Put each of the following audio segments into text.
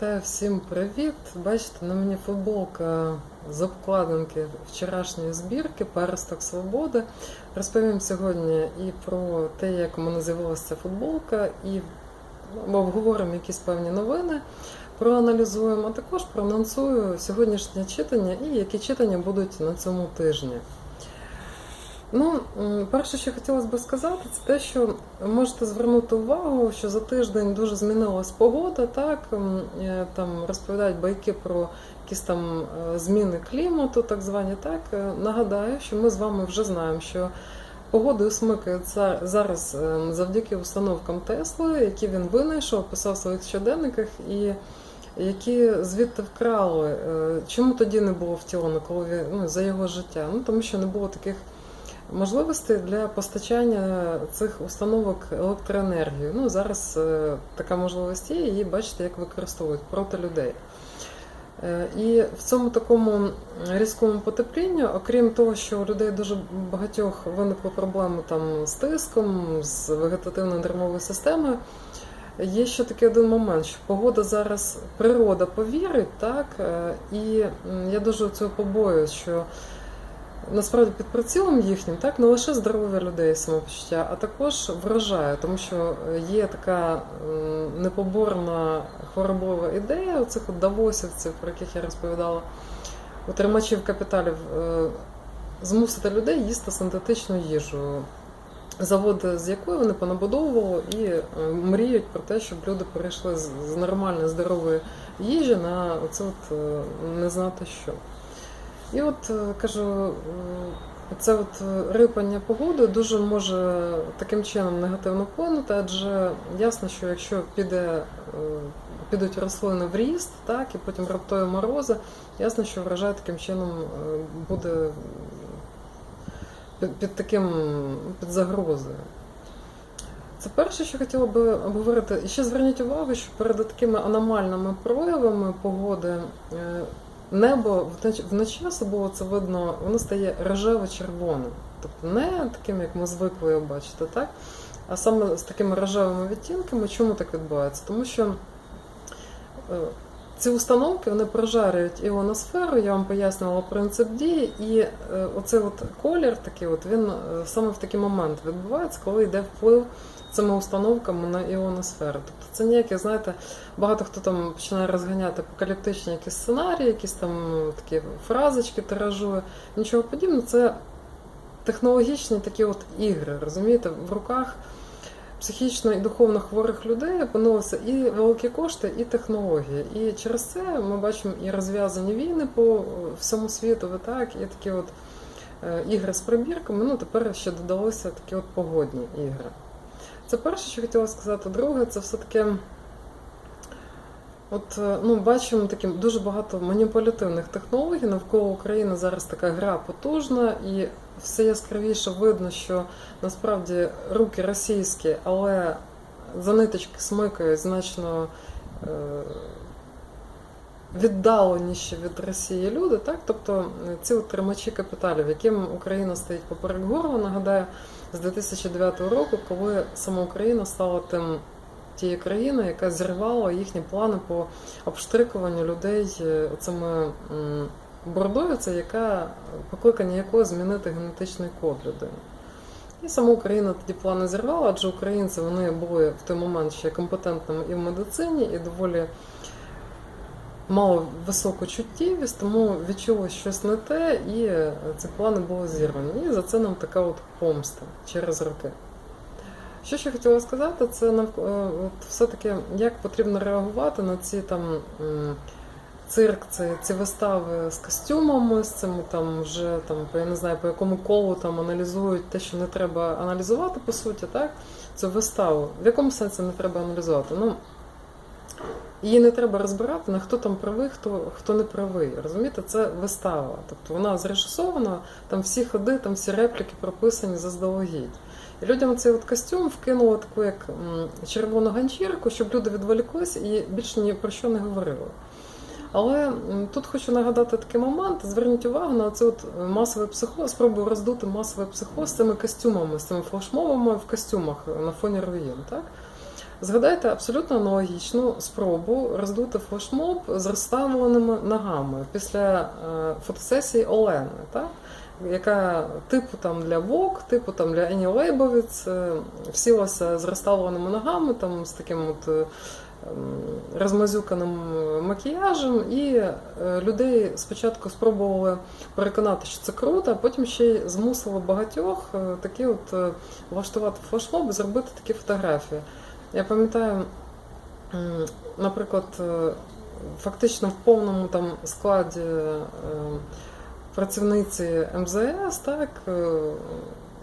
Вітаю всім привіт! Бачите, на мені футболка з обкладинки вчорашньої збірки Пересток Свободи. Розповім сьогодні і про те, як у мене з'явилася футболка, і обговоримо якісь певні новини, проаналізуємо, а також проанонсую сьогоднішнє читання і які читання будуть на цьому тижні. Ну, перше, що хотілося б сказати, це те, що можете звернути увагу, що за тиждень дуже змінилась погода. Так е, там розповідають байки про якісь там е, зміни клімату, так звані. Так Е, нагадаю, що ми з вами вже знаємо, що погодою смикається зараз завдяки установкам Тесли, які він винайшов, писав в своїх щоденниках і. Які звідти вкрали, чому тоді не було втілено, коли ну, за його життя? Ну тому що не було таких можливостей для постачання цих установок електроенергії. Ну зараз е, така можливість є, і бачите, як використовують проти людей. Е, І в цьому такому різкому потеплінні, окрім того, що у людей дуже багатьох виникли проблеми там з тиском, з вегетативно-нервовою системою. Є ще такий один момент, що погода зараз природа повірить, так е, і я дуже цього побоююсь, що насправді під прицілом їхнім так не лише здоров'я людей самопочуття, а також вражає, тому що є така непоборна хворобова ідея оцих от давосівців, про яких я розповідала, у тримачів капіталів е, змусити людей їсти синтетичну їжу. Заводи, з якої вони понабудовували і е, мріють про те, щоб люди перейшли з з нормальної здорової їжі на оце от е, не знати що. І от е, кажу, е, це от е, рипання погоди дуже може таким чином негативно вплинути, адже ясно, що якщо піде, підуть рослини в ріст, так, і потім раптові морози, ясно, що врожай таким чином буде під, під таким під загрозою. Це перше, що хотіла би обговорити. І ще зверніть увагу, що перед такими аномальними проявами погоди небо вночі, особливо це видно, воно стає рожево-червоним. Тобто не таким, як ми звикли його бачити, так? а саме з такими рожевими відтінками. Чому так відбувається? Тому що е, ці установки вони прожарюють іоносферу, я вам пояснювала принцип дії, і е, оцей от колір такий, от він е, саме в такий момент відбувається, коли йде вплив цими установками на іоносферу. Тобто це ніякі, знаєте, багато хто там починає розганяти апокаліптичні якісь сценарії, якісь там ну, такі фразочки тиражує. Нічого подібного, це технологічні такі от ігри, розумієте, в руках психічно і духовно хворих людей опинилися і великі кошти, і технології. І через це ми бачимо і розв'язані війни по всьому світу, так, і такі от е, ігри з прибірками. Ну тепер ще додалися такі от погодні ігри. Це перше, що хотіла сказати. Друге, це все-таки. От е, ну бачимо такі дуже багато маніпулятивних технологій. Навколо України зараз така гра потужна, і все яскравіше видно, що насправді руки російські, але за ниточки смикають значно е, віддаленіші від Росії люди. Так? Тобто е, ці от тримачі капіталів, яким Україна стоїть поперек горла, нагадаю, з 2009 року, коли сама Україна стала тим тією країною, яка зірвала їхні плани по обштрикуванню людей е, цими бордовиця, яка покликання якої змінити генетичний код людини. І сама Україна тоді плани зірвала, адже українці вони були в той момент ще компетентними і в медицині, і доволі мали високу чуттєвість, тому відчули щось не те, і ці плани були зірвані. І за це нам така от помста через роки. Що ще хотіла сказати, це е, все-таки як потрібно реагувати на ці там цирк, ці, ці вистави з костюмами, з цим там вже там, я не знаю, по якому колу там аналізують те, що не треба аналізувати, по суті, так? Цю виставу. В якому сенсі не треба аналізувати? Ну, її не треба розбирати на хто там правий, хто, хто не правий. Розумієте, це вистава. Тобто вона зрежисована, там всі ходи, там всі репліки прописані заздалегідь. І людям цей от костюм вкинуло таку як червону ганчірку, щоб люди відволіклись і більше ні про що не говорили. Але тут хочу нагадати такий момент. Зверніть увагу на цей от масовий психоз, спробую роздути масовий психоз з цими костюмами, з цими флешмобами в костюмах на фоні руїн. Так? Згадайте абсолютно аналогічну спробу роздути флешмоб з розставленими ногами після е, фотосесії Олени, так? яка типу там для Vogue, типу там для Ені Лейбовіц, е, всілася з розставленими ногами, там з таким от. Розмазюканим макіяжем, і е, людей спочатку спробували переконати, що це круто, а потім ще й змусили багатьох е, такі от е, влаштувати флешмоб і зробити такі фотографії. Я пам'ятаю, наприклад, фактично в повному там складі працівниці МЗС так,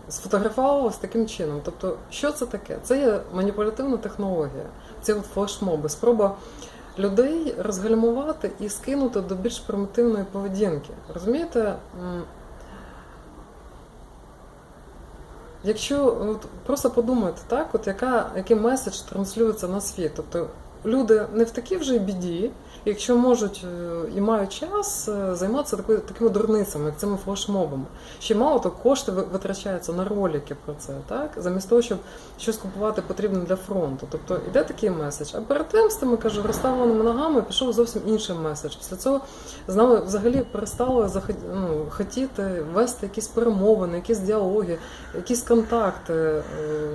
сфотографувалась таким чином. Тобто, що це таке? Це є маніпулятивна технологія. Це от флешмоби, спроба людей розгальмувати і скинути до більш примітивної поведінки. Розумієте? Якщо от, просто подумайте, так, от яка, який меседж транслюється на світ. Тобто люди не в такій вже біді, якщо можуть е, і мають час е, займатися такою, такими дурницями, як цими флешмобами. Ще мало то кошти ви- витрачаються на ролики про це, так? Замість того, щоб щось купувати потрібно для фронту. Тобто іде такий меседж. А перед тим з тими кажу, розставленими ногами пішов зовсім інший меседж. Після цього з нами взагалі перестали захот- ну, хотіти вести якісь перемовини, якісь діалоги, якісь контакти. Е,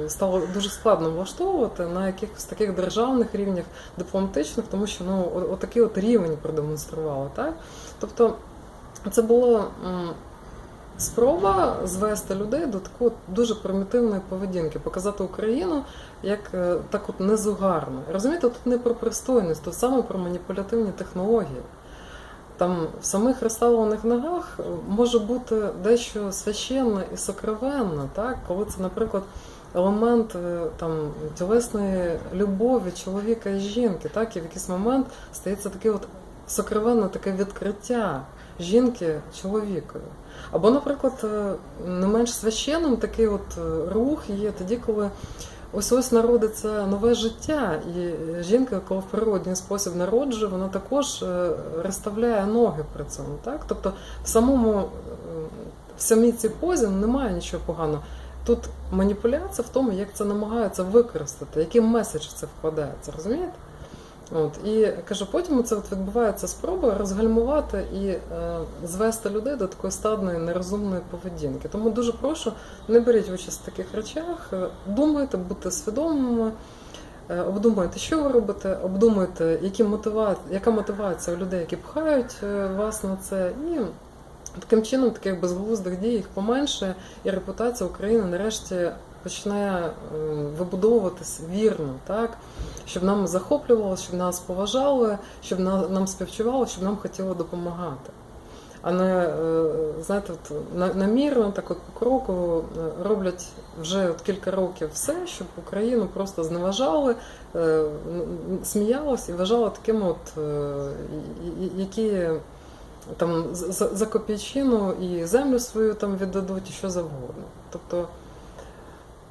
Стало дуже складно влаштовувати на якихось таких державних рівнях дипломатичних, тому що ну о- отакий от рівень продемонстрували. Так? Тобто це було спроба звести людей до такої дуже примітивної поведінки, показати Україну як е, так от незугарно. Розумієте, тут не про пристойність, тут саме про маніпулятивні технології. Там в самих розставлених ногах е, може бути дещо священне і сокровенне, так? коли це, наприклад, елемент е, там, тілесної любові чоловіка і жінки, так? і в якийсь момент стається таке от сокровенне таке відкриття жінки чоловікові. Або, наприклад, е, не менш священним такий от е, рух є тоді, коли ось ось народиться нове життя, і жінка, коли в природній спосіб народжує, вона також розставляє ноги при цьому. Так? Тобто в самому в самій цій позі немає нічого поганого. Тут маніпуляція в тому, як це намагаються використати, який меседж це вкладається, розумієте? От, і кажу, потім це от відбувається спроба розгальмувати і е, звести людей до такої стадної нерозумної поведінки. Тому дуже прошу, не беріть участь в таких речах, е, думайте, будьте свідомими, е, обдумайте, що ви робите, обдумайте, які мотива... яка мотивація у людей, які пхають е, вас на це, і таким чином таких безглуздих дій їх поменше, і репутація України нарешті почне вибудовуватись вірно, так? щоб нам захоплювалося, щоб нас поважали, щоб нам співчували, щоб нам хотіли допомагати. А не, е, знаєте, от, намірно, так от по кроку е, роблять вже от кілька років все, щоб Україну просто зневажали, е, сміялись і вважали такими, от, які там за, за копійчину і землю свою там віддадуть, і що завгодно. Тобто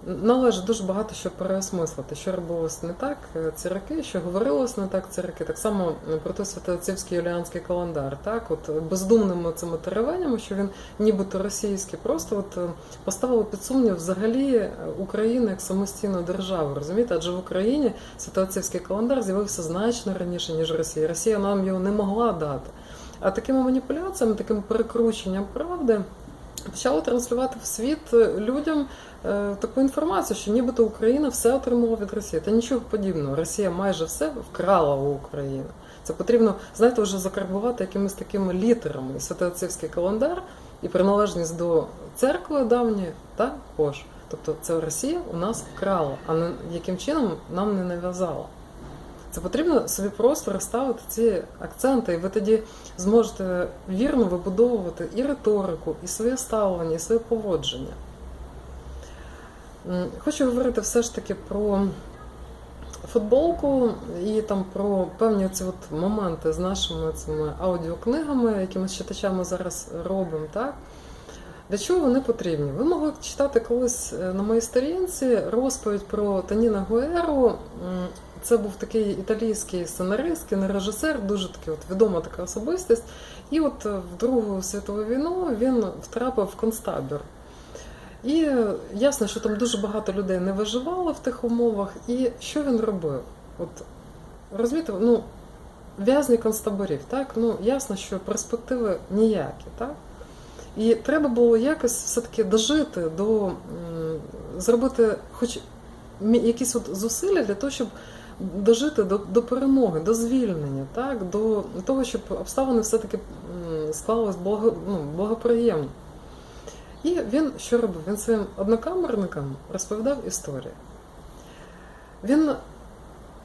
належить дуже багато що переосмислити, що робилось не так е, ці роки, що говорилось не так ці роки. Так само е, про той святоотцівський юліанський календар, так, от е, бездумними цими теревенями, що він нібито російський, просто от поставили під сумнів взагалі Україну як самостійну державу. Розумієте, адже в Україні святоотцівський календар з'явився значно раніше, ніж Росія. Росія нам його не могла дати. А такими маніпуляціями, таким перекрученням правди почали транслювати в світ людям е, таку інформацію, що нібито Україна все отримала від Росії. Та нічого подібного. Росія майже все вкрала у України. Це потрібно, знаєте, вже закарбувати якимись такими літерами. І Святоотцівський календар і приналежність до церкви давньої також. Тобто це Росія у нас вкрала, а не яким чином нам не нав'язала. Це потрібно собі просто розставити ці акценти, і ви тоді зможете вірно вибудовувати і риторику, і своє ставлення, і своє поводження. Хочу говорити все ж таки про футболку і там про певні ці от моменти з нашими цими аудіокнигами, які з читачами зараз робимо. Так? Для чого вони потрібні? Ви могли читати колись е, на моїй сторінці розповідь про Таніна Гуеру. Це був такий італійський сценарист, кінорежисер, дуже такий от відома така особистість. І от е, в Другу світову війну він втрапив в концтабір. І ясно, що там дуже багато людей не виживало в тих умовах. І що він робив? От розумієте, ну, в'язні концтаборів, так? Ну, ясно, що перспективи ніякі, так? І треба було якось все-таки дожити до зробити хоч якісь от зусилля для того, щоб дожити до, до перемоги, до звільнення, так? до того, щоб обставини все-таки склались благо, ну, благоприємно. І він що робив? Він своїм однокамерникам розповідав історії. Він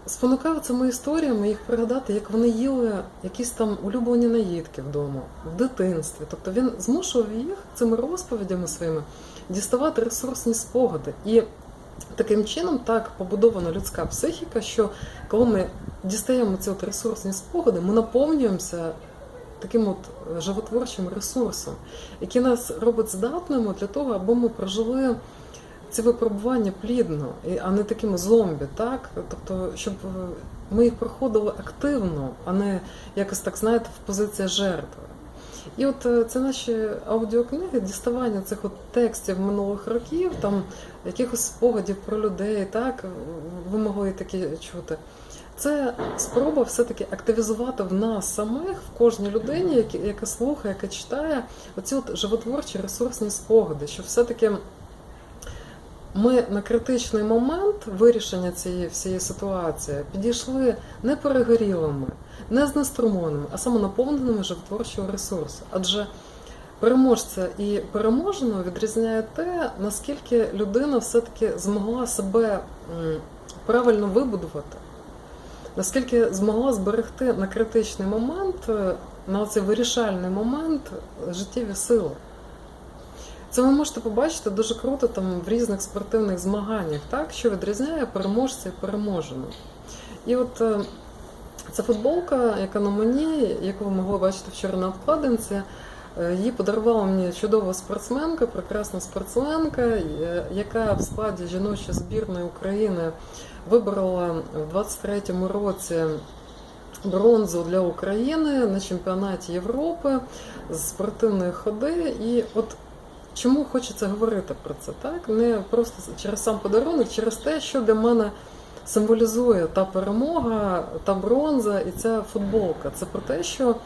спонукав цими історіями їх пригадати, як вони їли якісь там улюблені наїдки вдома, в дитинстві. Тобто він змушував їх цими розповідями своїми діставати ресурсні спогади. І таким чином так побудована людська психіка, що коли ми дістаємо ці от ресурсні спогади, ми наповнюємося таким от животворчим ресурсом, який нас робить здатними для того, аби ми прожили ці випробування плідно, а не такими зомбі, так? Тобто, щоб е, ми їх проходили активно, а не якось так, знаєте, в позиції жертви. І от е, це наші аудіокниги, діставання цих от текстів минулих років, там якихось спогадів про людей, так, ви могли такі чути. Це спроба все-таки активізувати в нас самих, в кожній людині, яка слухає, яка читає, оці от животворчі ресурсні спогади, що все-таки ми на критичний момент вирішення цієї всієї ситуації підійшли не перегорілими, не знеструмованими, а саме наповненими животворчого ресурсу. Адже переможця і переможеного відрізняє те, наскільки людина все-таки змогла себе правильно вибудувати, наскільки змогла зберегти на критичний момент, е, на цей вирішальний момент життєві сили. Це ви можете побачити дуже круто там в різних спортивних змаганнях, так що відрізняє переможця і переможеного. І от е, ця футболка, яка на мені, яку ви могли бачити вчора на обкладинці, е, її подарувала мені чудова спортсменка, прекрасна спортсменка, е, яка в складі жіночої збірної України виборола в 23-му році бронзу для України на чемпіонаті Європи з спортивної ходи. І от Чому хочеться говорити про це? Так не просто через сам подарунок, через те, що для мене символізує та перемога, та бронза і ця футболка. Це про те, що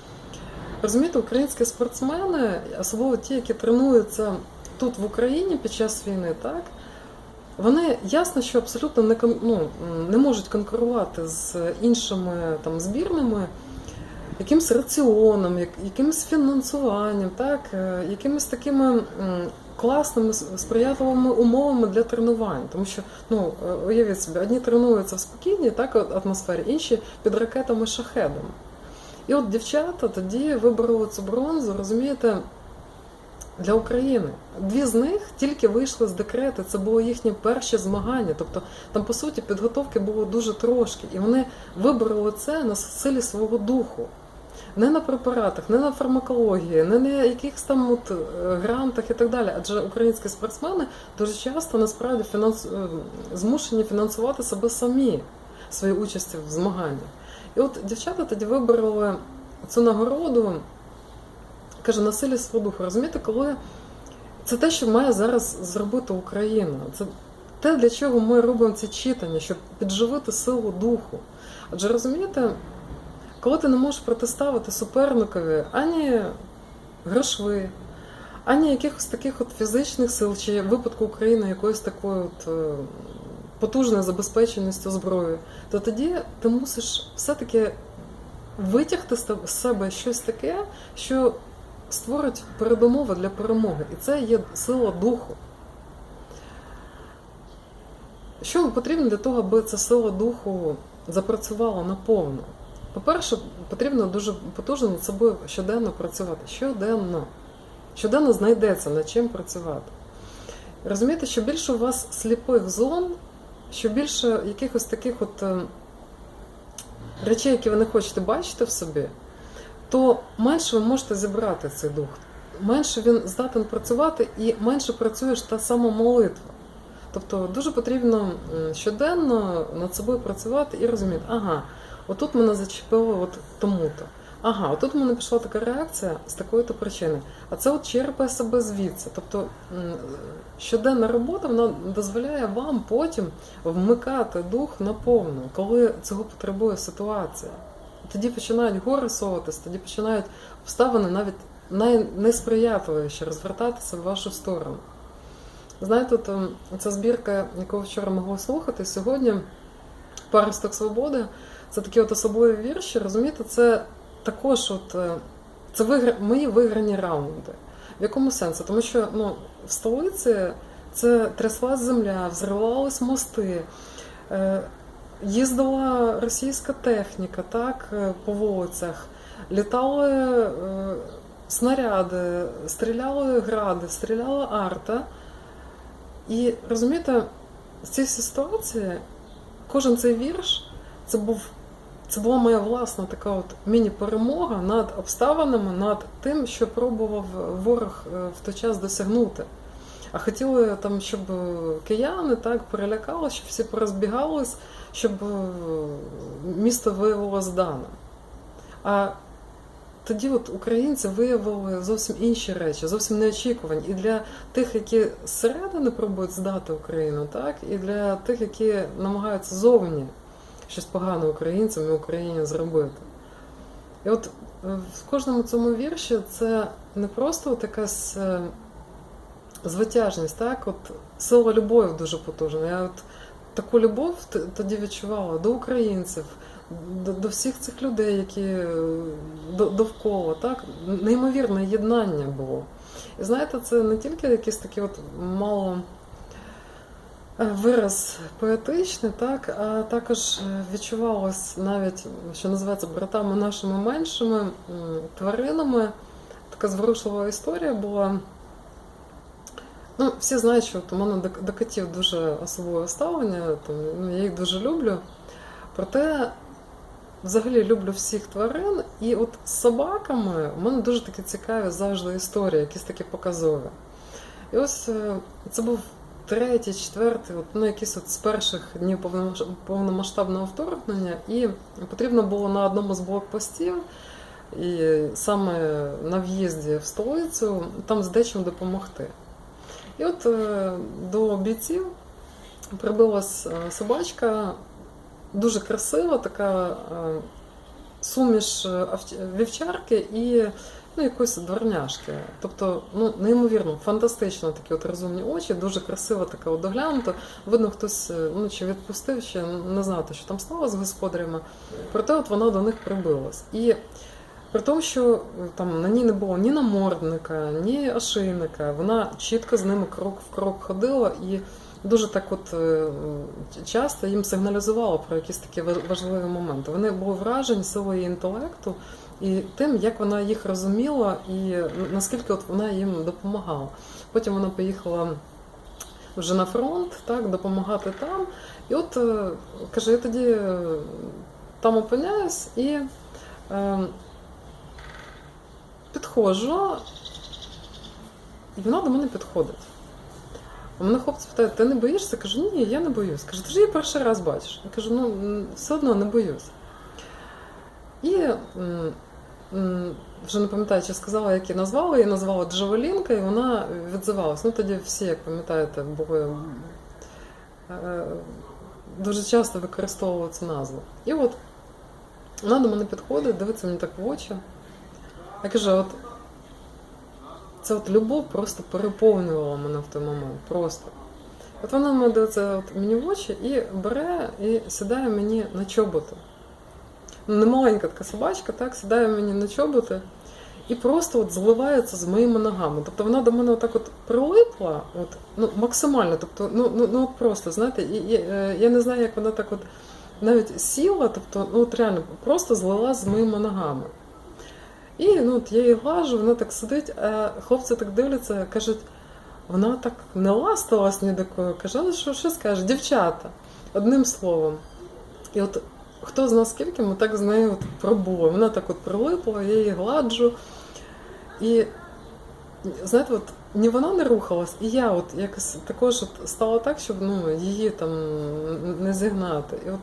розумієте, українські спортсмени, особливо ті, які тренуються тут в Україні під час війни, так вони ясно, що абсолютно не ну, не можуть конкурувати з іншими там збірними якимось раціоном, як- якимось фінансуванням, так, е, якимись такими класними сприятливими умовами для тренувань. Тому що, ну, е, уявіть собі, одні тренуються в спокійній так, атмосфері, інші під ракетами шахедами. І от дівчата тоді вибороли цю бронзу, розумієте, для України. Дві з них тільки вийшли з декрету. Це було їхні перші змагання. Тобто там, по суті, підготовки було дуже трошки, і вони вибороли це на силі свого духу. Не на препаратах, не на фармакології, не на якихось там от е, грантах і так далі. Адже українські спортсмени дуже часто насправді фінанс... е, змушені фінансувати себе самі свої участі в змаганнях. І от дівчата тоді вибороли цю нагороду, каже, на силі свого духу. Розумієте, коли це те, що має зараз зробити Україна. Це те, для чого ми робимо ці читання, щоб підживити силу духу. Адже розумієте, коли ти не можеш протиставити суперникові ані грошви, ані якихось таких от фізичних сил, чи в випадку України якоюсь такою от е, потужною забезпеченістю зброєю, то тоді ти мусиш все-таки витягти з себе щось таке, що створить передумови для перемоги. І це є сила духу. Що потрібно для того, аби ця сила духу запрацювала наповну? По-перше, потрібно дуже потужно над собою щоденно працювати. Щоденно. Щоденно знайдеться над чим працювати. Розумієте, що більше у вас сліпих зон, що більше якихось таких от е, речей, які ви не хочете бачити в собі, то менше ви можете зібрати цей дух. Менше він здатен працювати і менше працюєш та сама молитва. Тобто дуже потрібно щоденно над собою працювати і розуміти, ага, отут мене зачепило от тому-то. ага, отут в мене пішла така реакція з такої-то причини. А це от черпає себе звідси. Тобто щоденна робота вона дозволяє вам потім вмикати дух наповну, коли цього потребує ситуація. Тоді починають гори соватись, тоді починають обставини навіть найнесприятливіші розвертатися в вашу сторону. Знаєте, от, ем, ця збірка, яку вчора могла слухати, сьогодні Паросток свободи це такі от особливі вірші, розумієте, це також от, е, це вигра... мої виграні раунди. В якому сенсі? Тому що ну, в столиці це тряслась земля, взривались мости, е, їздила російська техніка так, е, по вулицях, літали снаряди, стріляли гради, стріляла арта. І розумієте, в цій ситуації кожен цей вірш це був. Це була моя власна така от міні-перемога над обставинами, над тим, що пробував ворог е, в той час досягнути. А хотіли там, щоб кияни так перелякали, щоб всі порозбігались, щоб е, місто виявило зданим. А тоді от українці виявили зовсім інші речі, зовсім неочікувані. І для тих, які зсередини пробують здати Україну, так, і для тих, які намагаються зовні щось погане українцям і Україні зробити. І от е, в кожному цьому вірші це не просто якась е, звитяжність, так? От сила любові дуже потужна. Я от таку любов тоді відчувала до українців, до, до всіх цих людей, які е, до- довкола, так? Неймовірне єднання було. І знаєте, це не тільки якісь такі от мало вираз поетичний, так, а також е, відчувалось навіть, що називається братами нашими меншими тваринами. Така зворушлива історія була. Ну, всі знають, що от у мене до, котів дуже особливе ставлення, там, ну, я їх дуже люблю. Проте, взагалі люблю всіх тварин, і от з собаками у мене дуже такі цікаві завжди історії, якісь такі показові. І ось е, це був третій, четвертий, от, ну, якийсь от з перших днів повномасштабного вторгнення, і потрібно було на одному з блокпостів, і саме на в'їзді в столицю, там з дечим допомогти. І от е, до бійців прибилась е, собачка, дуже красива, така е, суміш вівчарки і ну, якоїсь дворняшки. Тобто, ну, неймовірно, фантастично такі от розумні очі, дуже красиво така от доглянута. Видно, хтось е, ну, чи відпустив, ще не знати, що там стало з господарями. Проте от вона до них прибилась. І при тому, що е, там на ній не було ні намордника, ні ошейника, вона чітко з ними крок в крок ходила і дуже так от е, часто їм сигналізувала про якісь такі важливі моменти. Вони були вражені силою інтелекту і тим, як вона їх розуміла, і наскільки от вона їм допомагала. Потім вона поїхала вже на фронт, так, допомагати там. І от е, каже, я тоді е, там опиняюсь і. Е, підходжу, і вона до мене підходить. А мене хлопці питають, ти не боїшся? Кажу, ні, я не боюсь. Каже, ти ж її перший раз бачиш. Я кажу, ну все одно не боюсь. І вже не пам'ятаю, чи сказала, як її назвала, її назвала Джавелінка, і вона відзивалась. Ну тоді всі, як пам'ятаєте, були е, дуже часто використовували цю назву. І от вона до мене підходить, дивиться мені так в очі. Я кажу, от це от любов просто переповнювала мене в той момент. Просто. От вона дивиться от мені в очі і бере і сідає мені на чоботи. Ну, не маленька така собачка, так, сідає мені на чоботи і просто от зливається з моїми ногами. Тобто вона до мене отак от прилипла, от, ну, максимально. Тобто, ну, ну, ну от просто, знаєте, і, і, е, я не знаю, як вона так от навіть сіла, тобто, ну от реально просто злила з моїми ногами. І ну, от я її глажу, вона так сидить, а хлопці так дивляться, кажуть, вона так не ластилась ні до кого. Каже, ну що, що скаже, дівчата, одним словом. І от хто з нас скільки, ми так з нею от пробули. Вона так от прилипла, я її гладжу. І знаєте, от ні вона не рухалась, і я от якось також от стала так, щоб ну, її там не зігнати. І от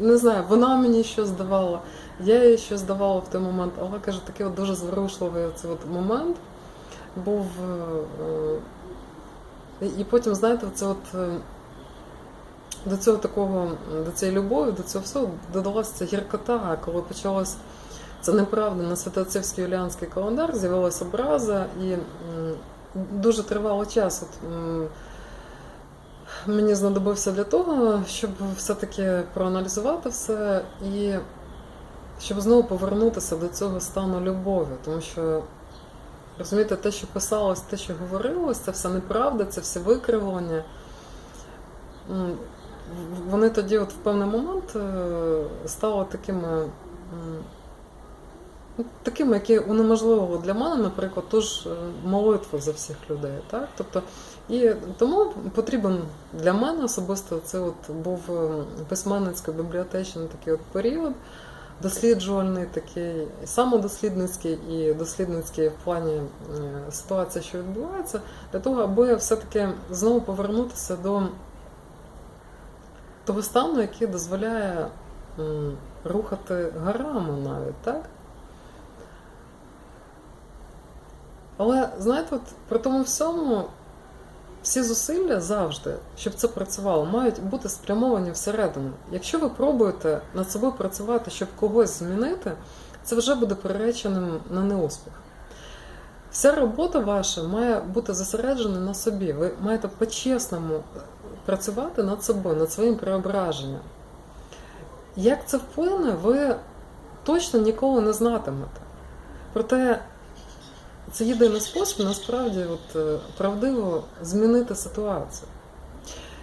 не знаю, вона мені щось давала, Я її ще здавала в той момент, але каже, такий от дуже зворушливий цей от момент був. е, е, І потім, знаєте, це от е, до цього такого, до цієї любові, до цього всього додалася ця гіркота, коли почалось це неправда на Святоцівський юліанський календар, з'явилася образа і дуже тривалий час. От, мені знадобився для того, щоб все-таки проаналізувати все і щоб знову повернутися до цього стану любові. Тому що, розумієте, те, що писалось, те, що говорилось, це все неправда, це все викривлення. Вони тоді, от в певний момент, е, стали такими. ну, Такими, які унеможливили для мене, наприклад, ту ж е, молитву за всіх людей. Так? Тобто, і тому потрібен для мене особисто це от був е, письменницько-бібліотечний такий от період, досліджувальний такий, самодослідницький, і дослідницький в плані ситуації, що відбувається, для того, аби все-таки знову повернутися до того стану, який дозволяє рухати горами навіть, так? Але знаєте, от при тому всьому всі зусилля завжди, щоб це працювало, мають бути спрямовані всередину. Якщо ви пробуєте над собою працювати, щоб когось змінити, це вже буде приреченим на неуспіх. Вся робота ваша має бути зосереджена на собі. Ви маєте по-чесному працювати над собою, над своїм преображенням. Як це вплине, ви точно ніколи не знатимете. Проте це єдиний спосіб насправді от, е, правдиво змінити ситуацію.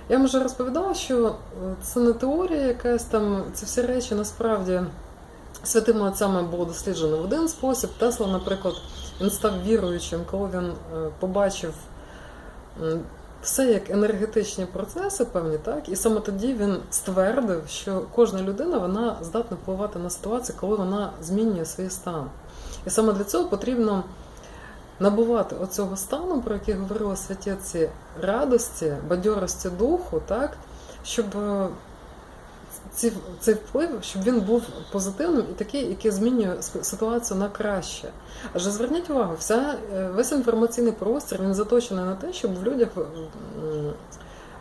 Я вам вже розповідала, що е, це не теорія якась там, ці всі речі насправді святими отцями було досліджено в один спосіб. Тесла, наприклад, він став віруючим, коли він е, побачив все як енергетичні процеси певні, так? І саме тоді він ствердив, що кожна людина вона здатна впливати на ситуацію, коли вона змінює свій стан. І саме для цього потрібно набувати оцього стану, про який говорили святі отці, радості, бадьорості духу, так? щоб е, ці, цей вплив, щоб він був позитивним і такий, який змінює ситуацію на краще. Адже зверніть увагу, вся, е, весь інформаційний простір він заточений на те, щоб в людях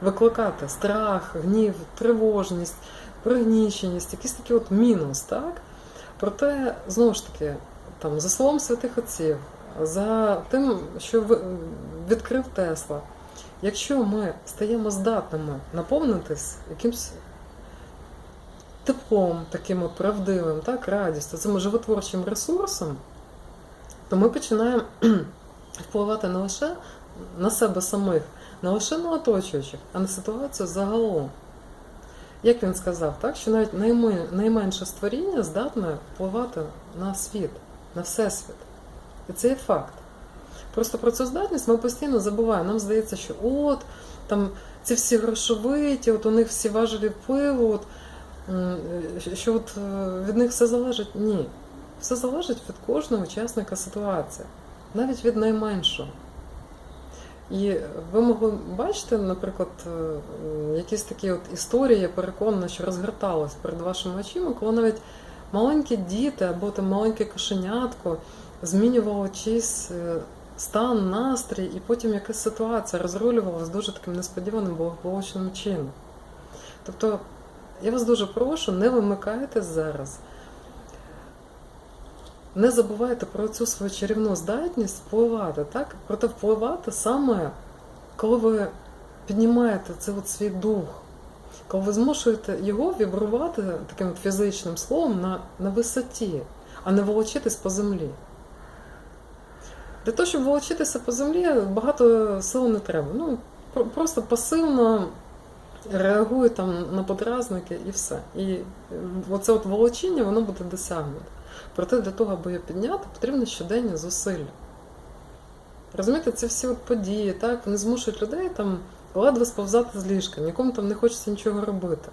викликати страх, гнів, тривожність, пригніченість, якийсь такий от мінус, так? Проте, знову ж таки, там, за словом святих отців, за тим, що відкрив Тесла, якщо ми стаємо здатними наповнитись якимсь теплом, таким правдивим, так, радістю, цим животворчим ресурсом, то ми починаємо впливати не лише на себе самих, не лише на оточуючих, а на ситуацію загалом. Як він сказав, так, що навіть найменше створіння здатне впливати на світ, на всесвіт. І це є факт. Просто про цю здатність ми постійно забуваємо. Нам здається, що от там ці всі грошовиті, от у них всі важелі впливу, от, що от е, від них все залежить. Ні. Все залежить від кожного учасника ситуації, навіть від найменшого. І ви могли бачити, наприклад, е, якісь такі от історії, я переконана, що розгортались перед вашими очима, коли навіть маленькі діти або там маленьке кошенятко змінювало чийсь е, стан, настрій, і потім якась ситуація розрулювалася дуже таким несподіваним благополучним чином. Тобто, я вас дуже прошу, не вимикайтесь зараз. Не забувайте про цю свою чарівну здатність впливати, так? Проте впливати саме, коли ви піднімаєте цей от свій дух, коли ви змушуєте його вібрувати таким фізичним словом на, на висоті, а не волочитись по землі. Для того, щоб волочитися по землі, багато сил не треба. Ну, про- просто пасивно реагує там на подразники і все. І е, оце от волочіння, воно буде досягнуто. Проте для того, аби його підняти, потрібно щоденні зусилля. Розумієте, ці всі от події, так, вони змушують людей там ледве сповзати з ліжка, нікому там не хочеться нічого робити.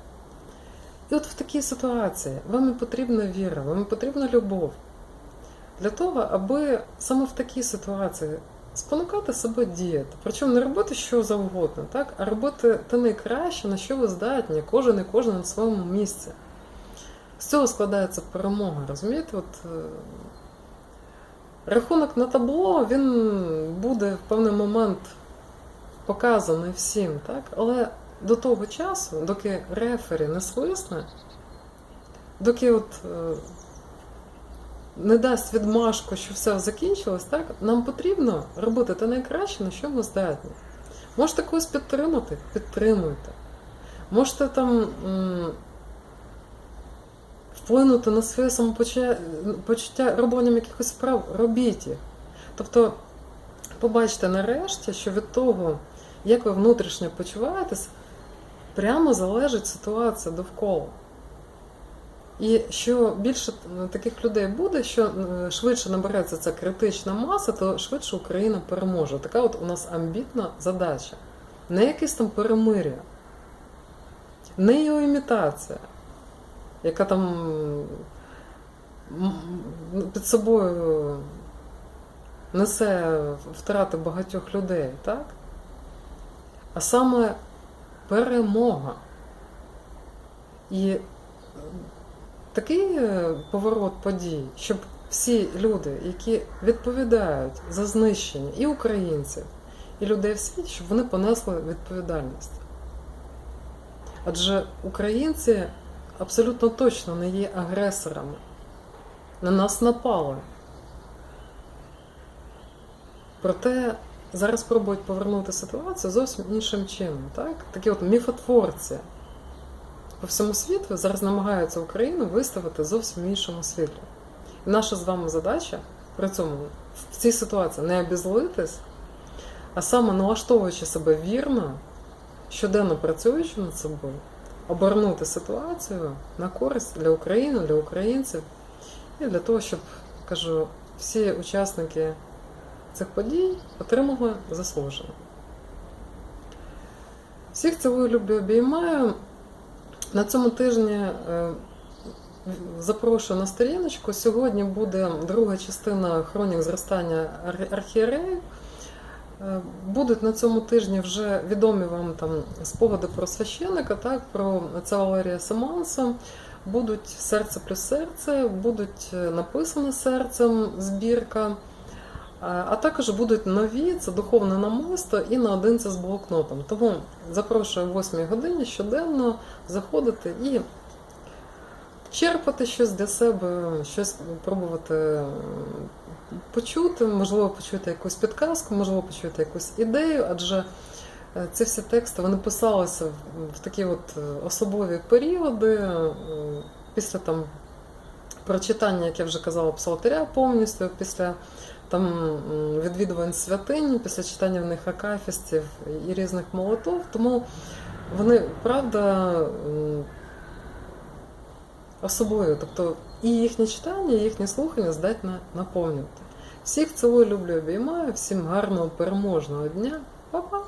І от в такій ситуації вам і потрібна віра, вам і потрібна любов. Для того, аби саме в такій ситуації спонукати себе діяти. Причому не робити що завгодно, так? а робити те найкраще, на що ви здатні, кожен і кожен на своєму місці. З цього складається перемога, розумієте? От, е, рахунок на табло він буде в певний момент показаний всім, так? але до того часу, доки рефері не свисне, доки от е, не дасть відмашку, що все закінчилось, так, нам потрібно робити те найкраще, на що ми здатні. Можете когось підтримати, підтримуйте. Можете там вплинути на своє самопочуття почуття робленням якихось справ, робіть їх. Тобто, побачите нарешті, що від того, як ви внутрішньо почуваєтесь, прямо залежить ситуація довкола. І що більше таких людей буде, що е, швидше набереться ця критична маса, то швидше Україна переможе. Така от у нас амбітна задача. Не якесь там перемир'я, не його імітація, яка там під собою несе втрати багатьох людей, так? А саме перемога. І такий е, поворот подій, щоб всі люди, які відповідають за знищення і українців, і людей в світі, щоб вони понесли відповідальність. Адже українці абсолютно точно не є агресорами. На нас напали. Проте зараз спробують повернути ситуацію зовсім іншим чином. Так? Такі от міфотворці по всьому світу зараз намагаються Україну виставити зовсім в іншому світлі. І наша з вами задача при цьому в цій ситуації не обізлитись, а саме налаштовуючи себе вірно, щоденно працюючи над собою, обернути ситуацію на користь для України, для українців і для того, щоб кажу, всі учасники цих подій отримали заслужено. Всіх цілую люблю обіймаю. На цьому тижні е, запрошую на сторіночку. Сьогодні буде друга частина хронік зростання ар- архієреїв. Е, Будуть на цьому тижні вже відомі вам там спогади про священика, так, про отця Валерія Саманса. Будуть серце плюс серце, будуть е, написане серцем збірка. А також будуть нові, це духовне намисто і наодинці з блокнотом. Тому запрошую о 8 годині щоденно заходити і черпати щось для себе, щось пробувати почути, можливо, почути якусь підказку, можливо, почути якусь ідею, адже е, ці всі тексти вони писалися в, такі от е, особливі періоди, е, після там прочитання, як я вже казала, псалтиря повністю, після там відвідувань святинь, після читання в них акафістів і різних молитов. Тому вони, правда, особою. Тобто і їхнє читання, і їхнє слухання здатне наповнювати. Всіх цілую, люблю, обіймаю, всім гарного переможного дня. Па-па!